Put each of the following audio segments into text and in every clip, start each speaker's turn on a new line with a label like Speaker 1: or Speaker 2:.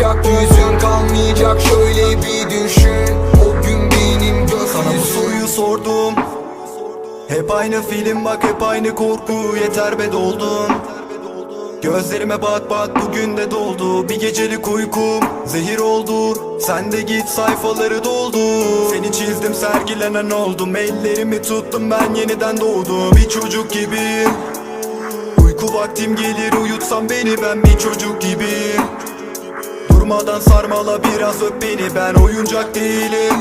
Speaker 1: bakacak yüzün kalmayacak Şöyle bir düşün. O gün benim Sana bu gökyüzüm soruyu
Speaker 2: sordum. Hep aynı film bak hep aynı korku. Yeter be doldun Gözlerime bak bak bugün de doldu. Bir gecelik uykum zehir oldu. Sen de git sayfaları doldu. Seni çizdim sergilenen oldum. Ellerimi tuttum ben yeniden doğdum. Bir çocuk gibiyim Uyku vaktim gelir uyutsam beni ben bir çocuk gibiyim Durmadan sarmala biraz öp beni ben oyuncak değilim.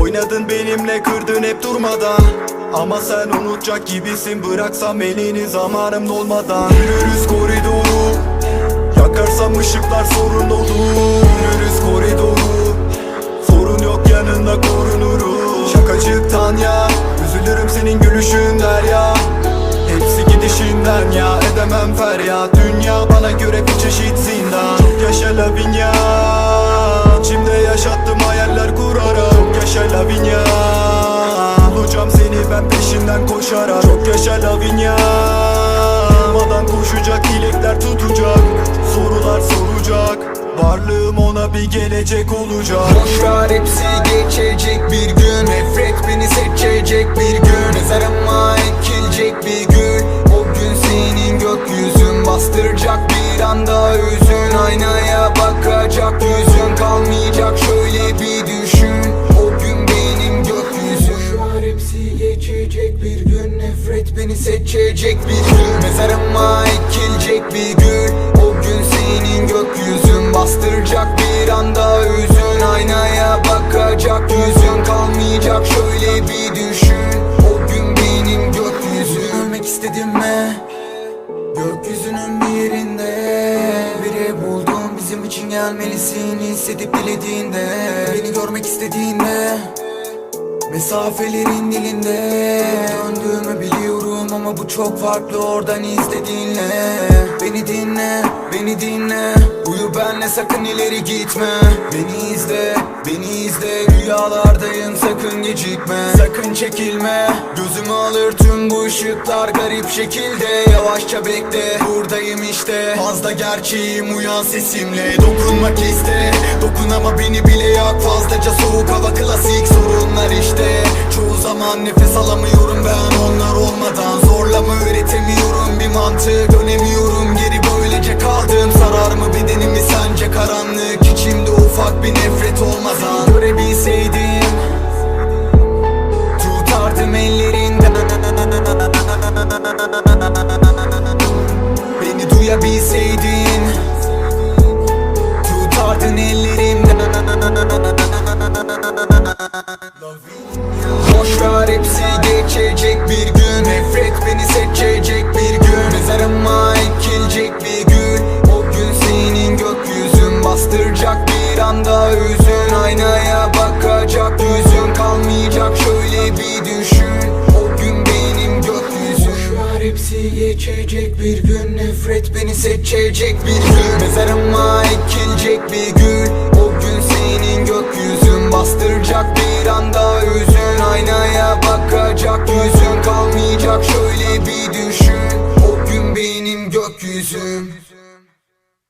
Speaker 2: Oynadın benimle kırdın hep durmadan. Ama sen unutacak gibisin Bıraksam elini zamanım dolmadan. Yürürüz koridoru Yakarsam ışıklar sorun olur. Yürürüz koridoru Sorun yok yanında korunuruz Şakacıktan ya Üzülürüm senin gülüşün ya. Hepsi gidişinden ya Edemem feryat. Dünya bana göre Bulacağım seni ben peşinden koşarak. Çok yaşa Lavinia. Durmadan koşacak dilekler tutacak. Sorular soracak. Varlığım ona bir gelecek olacak.
Speaker 1: Boşver hepsi geçecek bir gün. Nefret beni seçecek bir gün. Mezarıma seçecek bir gün Mezarıma ekilecek bir gün O gün senin gökyüzün. Bastıracak bir anda Yüzün aynaya bakacak yüzün. Kalmayacak Şöyle bir düşün. O gün benim gökyüzüm. Ölmek istedim mi? Gökyüzünün bir yerinde. Biri buldum. Bizim için gelmelisin. Hissedip dilediğinde. Beni görmek istediğinde Mesafelerin dilinde Döndüğümü biliyorum ama bu çok farklı. Oradan izlediğinle. Beni dinle, beni dinle sakın ileri gitme. Beni izle, beni izle. Rüyalardayım sakın gecikme. Sakın çekilme. Gözümü alır tüm bu ışıklar garip şekilde. Yavaşça bekle buradayım işte. Fazla gerçeğim uyan sesimle. Dokunmak iste. Dokun ama beni bile yak. Fazlaca soğuk hava klasik sorunlar işte. Çoğu zaman nefes alamıyorum ben ufak bir nefret olmadan Görebilseydim bir anda Yüzün aynaya bakacak yüzün. Kalmayacak Şöyle bir düşün. O gün benim gökyüzüm. Boşver hepsi geçecek bir gün. Nefret beni seçecek bir gün. Mezarıma ekilecek bir gün. O gün senin gökyüzün. Bastıracak bir anda Yüzün aynaya